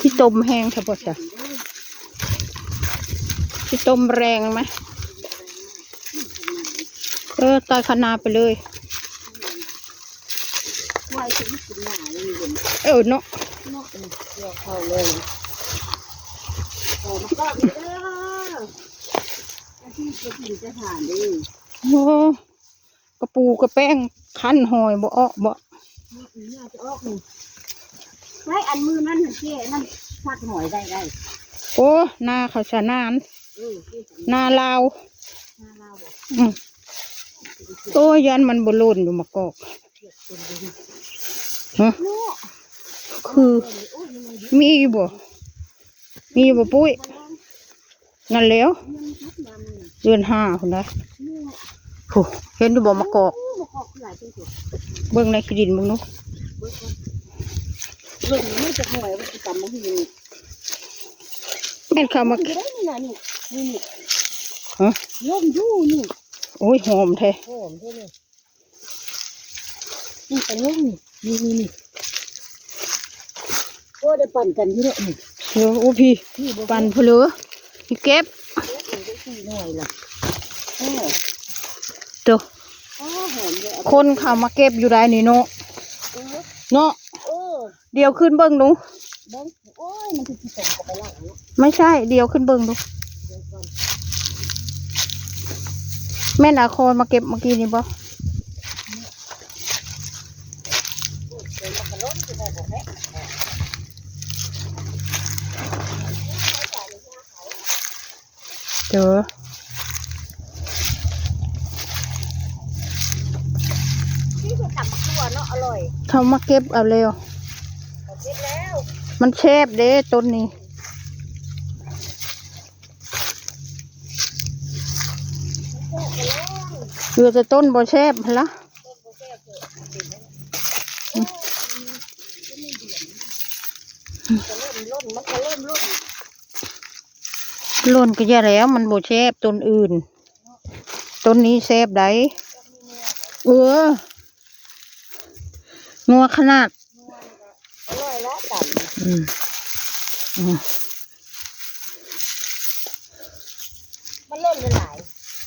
ที่ต้มแห้งเถอะบ่จ้ะที่ต้มแรงไหมเออตายคณาไปเลยเออเนาะเนาะเกี่ยวเข้าเลยโอ้มาก็มีเด้ออาชีพจะกินจะหานดิโอ้กระปูกระแป้งคั้นหอยบ่อบ่ นี่จะออกนี่ไว้อันมือนั่นเจ๊นั่นซักหอยได้ได้โอ้หน้าเขาชะนานเออที่สัญหน้าลาวญาเราโอ้ยันมันบ่ล่นอยู่มากอกฮะคือ มีบ่มีบ่ปุ้ยนั่นแล้วเดือนห้าคนนะเนี่ย โหเห็นอยู่บ่มากอกโอ้มากอกหลายเป็นสุดเบิ่งในขี้ดินเบิ่งเนาะเบิ่งก่อนเบิ่งไม่จะหอยว่าจะตำมันที่นี่แม่นเข้ามาจะได้นี่นะนี่นี่นี่ฮะล่มยู่นี่โอ้ยหอมแท้หอมใช่ไหมนี่ไปล่มนี่นี่นี่นี่โอ้ได้ปั่นกันที่เด้อนี่เดี๋ยวโอ้พี่นี่บ่ปั่นเพลือพี่เก็บได้สี่หน่อยล่ะโอ้ เด้อโอ้หอมเลยคนเข้ามาเก็บอยู่ได้นี่เนาะเออเนาะเออเดี๋ยวขึ้นเบิ่งดูเบิ่งโอ้ยมันคือที่ตกกับไปแล้วเนาะไม่ใช่ เดี๋ยวขึ้นเบิ่งดูเดี๋ยวก่อนแม่นอาคอยมาเก็บเมื่อกี้นี่บ่เดี๋ยวมันก็ล้นจะได้บ่แม่เจอ ที่จะตำมะขั่วเนาะอ ร่อยเขามาเก็บเอาเร็วขอบคุณแล้วมันแชบเด้ต้นนี้เหลือแต่ต้นบ่แชบหั่นละอืมจะเริ่มล้นมันก็เริ่มล้นหล่นก็แย่แล้ว มันบ่แชบต้นอื่น ต้นนี้แชบได้เออ งัวขนาดอร่อยแล้วตอืมอืมมันล้นไปหลาย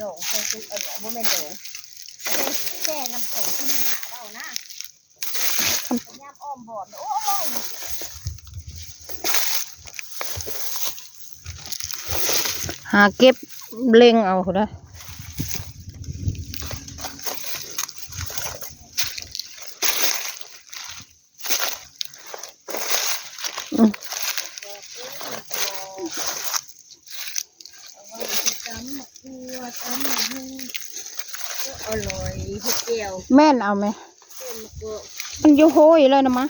ดองใส่ซุปเอาบ่แม่นดองแช่น้ำแข็งที่มหาเรานะยำอ้อมบอดโอ้อร่อยหาเก็บเล็งเอาได้อืม เอาไว้ที่ตำมะขั่วตำมะฮุ่งก็อร่อยเฮ็ด แม่นเอาไหมเส้นมะกอกมันอยู่โหยเลยนะมะ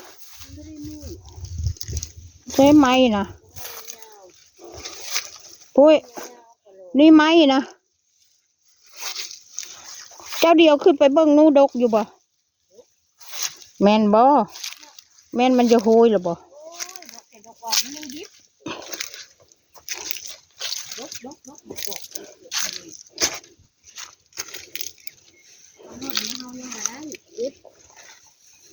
ไม่ไมีใช่ไหมนะปุ้ย นี่ไหมนะ เจ้าเดียวขึ้นไปเบิ้งนูดกอยู่บ่ แม่นบ่ แม่นมันจะโหยหรือบ่ โอ้ยดอกเห็ดดอกหวานมันยังดิบดกดกดกมะกอกเอาหน่อยเอาอย่างนั้นดิบ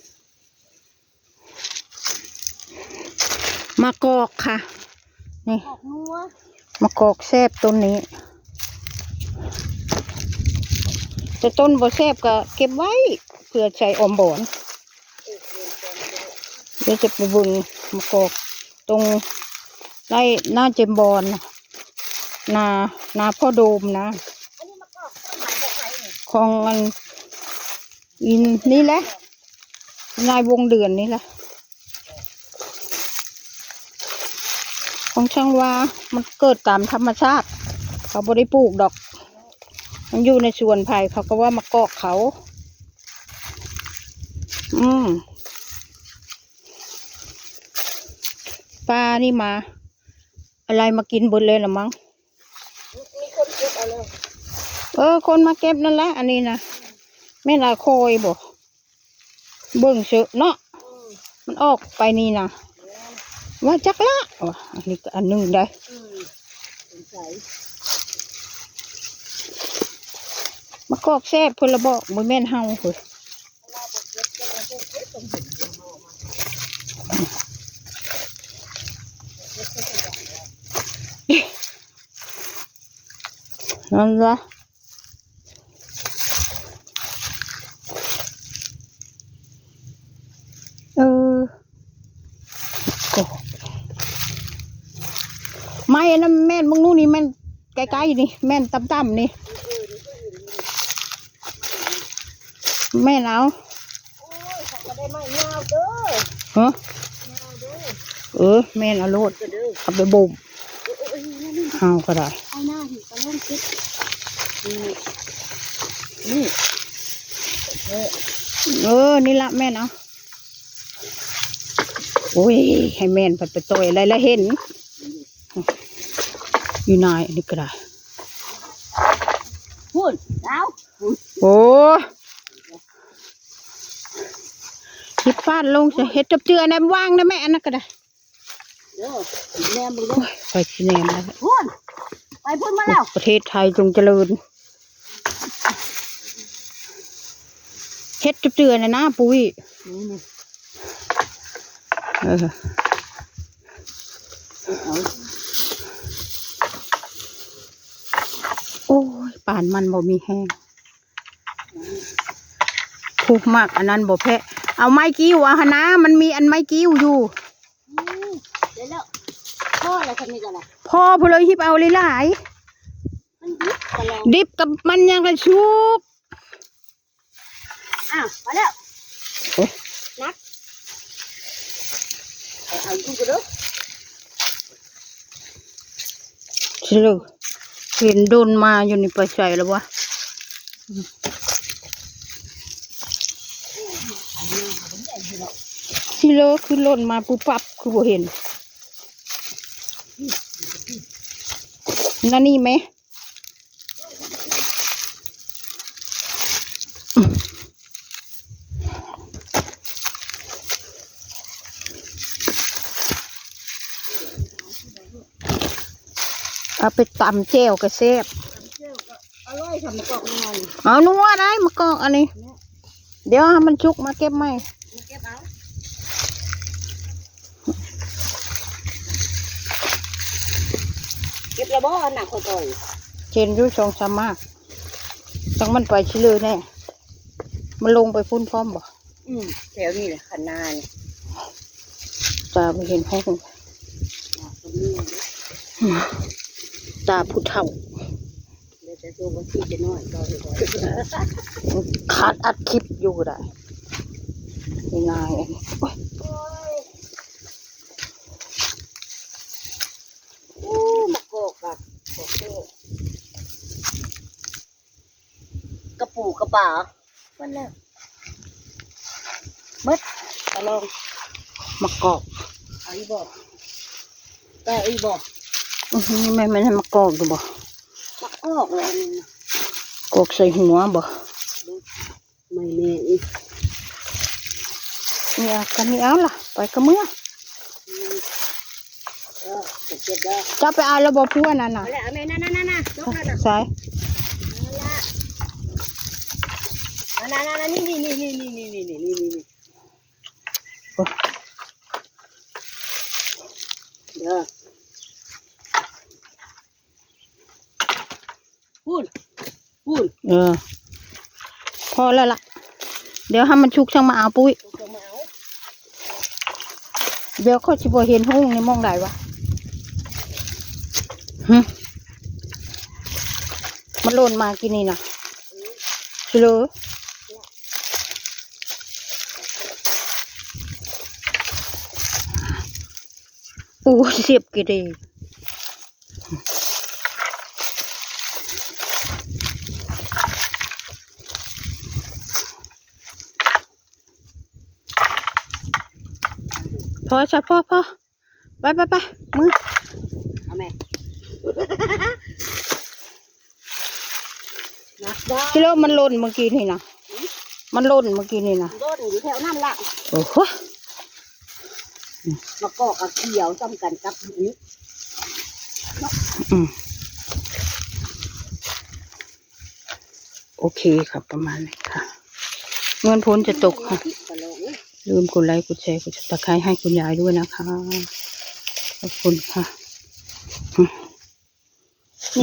มะกอกค่ะ นี่ออกนัวมะกอกแซบต้นนี้ แต่ต้นบ่แซบก็เก็บไว้เพื่อใช้ออมบอนเดี๋ยวจะไปเบึงมะกอกตรงไร่หน้าเจมบอนน่ะนานาพ่อโดมนะ ของมันอินนี่แหละนายวงเดือนนี่แหละของช่างว่ามันเกิดตามธรรมชาติ เขาบ่ได้ปลูกดอก มันอยู่ในสวนไผ่เขาก็ว่ามากอกเขา อืมปลานี่มา อะไรมากินบนเลยละมั้งมีคนเก็บเอาเลย เออ คนมาเก็บนั่นแหละอันนี้นะไม่ลาโคยบอกเบิ่งเสือเนาะมันออกไปนี่นะว่าจักละอันนี้อันนึงได้มะกอกแซ่บพลบอกมือแม่นเฮาคืยนั่นละ อันนั้นแม่นมึงนู่นนี่แม่นใกล้ๆนี่แม่นต่ำๆนี่แม่นเอาเอฮะเออแม่นเอาโลดเด้อาไปบ่มเอาก็ได้เอาหน้าหิกระล่องคิดนี่เออ นี่ละแม่นเอาโอ้ย ให้แม่นไปไปต่อยอะไรแล้วเห็น อยู่นายอันนี้ก็ได้พูดดาวโอ้คิดฟาดลงจะเฮ็ดจับเจือนะว่างนะแม่อันนั้นก็ได้เด้อแม่มึงเด้โอ้อยไปที่แนมแล้วพูดไปพูดมาแล้ว ประเทศไทยจงเจริญเฮ็ดจับเจือนะนะปุ้ยนี่นี่เออ เอา โอ้ยป่านมันบ่มีแห้งผูกมากอันนั้นบ่แพ้เอาไม้กิ้วเอาหนนะมันมีอันไม้กิ้วอยู่อืมเดี๋ยวแล้วพ่ออะไรทำนี่กันล่ะพ่อเพนเลยฮิบเอาหลายมันดิบกันแล้วๆดิบกับมันยังกระชุบ อ้าวมาแล้วโอ้ยนักไปเอาอยู่กันเด้อชิลก เห็นโดนมาอยู่ในปลาใส่แล้ววะชิโลคือหล่นมาปุ๊บปับคือบ่เห็นนั่นนี่ไหม เอาไปตำแจ่วกระเซบอร่อยทำกรอกนอนเอานัวได้มากอกอันนี้ เดี๋ยวให้มันชุกมาเก็บไหมมาเก็บเอาเก็บระบ่หนักคนต่อยเชนอยูสองสามมากต้องมันไปชิเลยแน่ มันลงไปพุ่นพร้อมบ่อืมแถวนี้แหละขนาดตาไปเห็นห้อง ตาผู้เฒ่าขาดอัดคลิปอยู่ได้งไงโอ้มะกอกอเคกระปูกระป๋ามันแล้มัดตะลองมะกอกไอ้บอกแต่ไอ้บอก อื้อหือไม่ไม่ให้มากอกดูบ่มะกอกเลยอันนี้นะกอกใส่หัวบ่ไม่แน่อีกนี่เอากันนี่เอาล่ะไปกับเมื่อเออจะเก็บได้จะไปเอาระบบพัวนั่นน่ะเอาละเอาแม่นั่นนั่นนั่นนั่นยกแล้วนะใส่เอาละนั่นนั่นนั่นนี่นี่นี่นี่นี่นี่นี่นี่นี่นี่ โอ๊ย เด้อพูดพูด เออ พอแล้วล่ะ เดี๋ยวให้มันชุกช่างมาเอาปุ้ย เดี๋ยวเขาชิบเห็นห้องนี่มองได้วะหึมันหล่นมากินนี่นะชิเลโอ้เสียบกี่ดี พอจะพอพอไปไปไปมือเอาแม่นักได้ชิโร่มันหล่นเมื่อกี้นี่นะมันหล่นเมื่อกี้นี่นะโดนอยู่แถวนั่นละโอ้โหมะกอกกับเขียวจำกันกับนี้อืมโอเคครับประมาณนี้ค่ะ เงินพ้นจะตกค่ะกระโห ลืมกดไลค์กดแชร์กดติดตามให้คุณยายด้วยนะคะขอบคุณค่ะ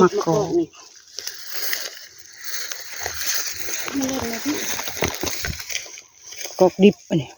มะกอกนี่กอกดิบอันนี้